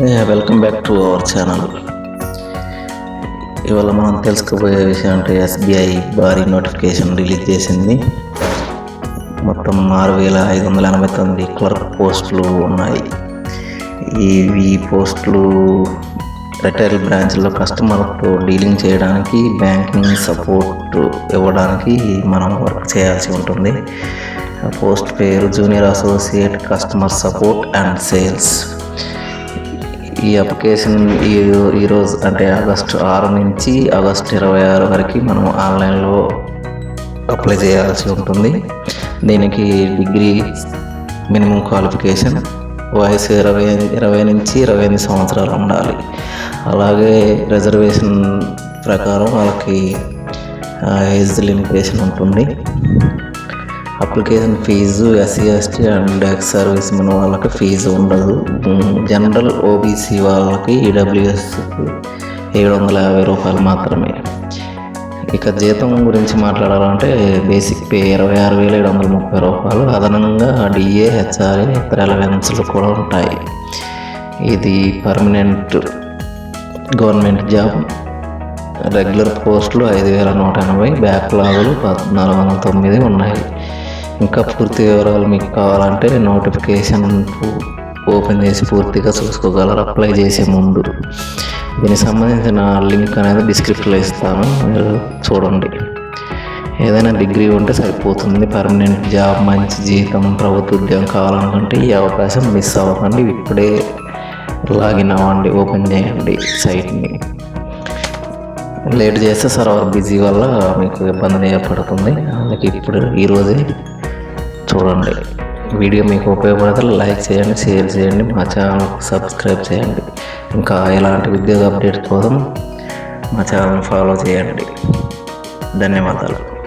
Welcome back to our channel ఇవాళ మనం తెలుసుకోబోయే విషయం అంటే ఎస్బీఐ భారీ నోటిఫికేషన్ రిలీజ్ చేసింది. మొత్తం ఆరు వేల ఐదు వందల ఎనభై తొమ్మిది క్లర్క్ పోస్టులు ఉన్నాయి. ఈ పోస్టులు రిటైల్ బ్రాంచ్లో కస్టమర్తో డీలింగ్ చేయడానికి బ్యాంకింగ్ సపోర్ట్ ఇవ్వడానికి మనం వర్క్ చేయాల్సి ఉంటుంది. ఆ పోస్ట్ పేరు junior associate customer support and sales ఈ అప్లికేషన్ ఈ ఈరోజు అంటే ఆగస్టు ఆరు నుంచి ఆగస్టు ఇరవై ఆరు వరకు మనం ఆన్లైన్లో అప్లై చేయాల్సి ఉంటుంది. దీనికి డిగ్రీ మినిమం క్వాలిఫికేషన్ వయసు ఇరవై ఇరవై నుంచి ఇరవై ఎనిమిది సంవత్సరాలు ఉండాలి. అలాగే రిజర్వేషన్ ప్రకారం వాళ్ళకి ఏజ్ లిమిటేషన్ ఉంటుంది. Application fee SC ST and ex service మన వాళ్ళకి ఫీజు ఉండదు. జనరల్ ఓబీసీ వాళ్ళకి ఈడబ్ల్యూఎస్కి ఏడు వందల యాభై రూపాయలు మాత్రమే. ఇక జీతం గురించి మాట్లాడాలంటే బేసిక్ పే ఇరవై ఆరు వేల ఏడు వందల ముప్పై రూపాయలు. అదనంగా డిఏ హెచ్ఆర్ఏ ఇతర అలవెన్స్లు కూడా ఉంటాయి. ఇది పర్మనెంట్ గవర్నమెంట్ జాబ్ రెగ్యులర్ పోస్టులు ఐదు వేల నూట ఎనభై బ్యాక్లాగులు పద్నాలుగు వందల తొమ్మిది ఉన్నాయి. ఇంకా పూర్తి వివరాలు మీకు కావాలంటే నోటిఫికేషన్ ఓపెన్ చేసి పూర్తిగా చూసుకోగలరు. అప్లై చేసే ముందు. దీనికి సంబంధించిన లింక్ అనేది డిస్క్రిప్షన్లో ఇస్తాను. మీరు చూడండి. ఏదైనా డిగ్రీ ఉంటే సరిపోతుంది. పర్మనెంట్ జాబ్ మంచి జీతం ప్రభుత్వ ఉద్యోగం కావాలనుకుంటే ఈ అవకాశం మిస్ అవ్వకండి. ఇప్పుడే లాగిన్ అవ్వండి ఓపెన్ చేయండి సైట్ని లేట్ చేస్తే సర్వర్ బిజీ వల్ల మీకు ఇబ్బంది ఏర్పడుతుంది. అందుకే ఇప్పుడు ఈరోజే చూడండి. వీడియో మీకు ఉపయోగపడితే లైక్ చేయండి షేర్ చేయండి మా ఛానల్కి సబ్స్క్రైబ్ చేయండి. ఇంకా ఎలాంటి ఉద్యోగ అప్డేట్ కోసం మా ఛానల్ని ఫాలో చేయండి. ధన్యవాదాలు.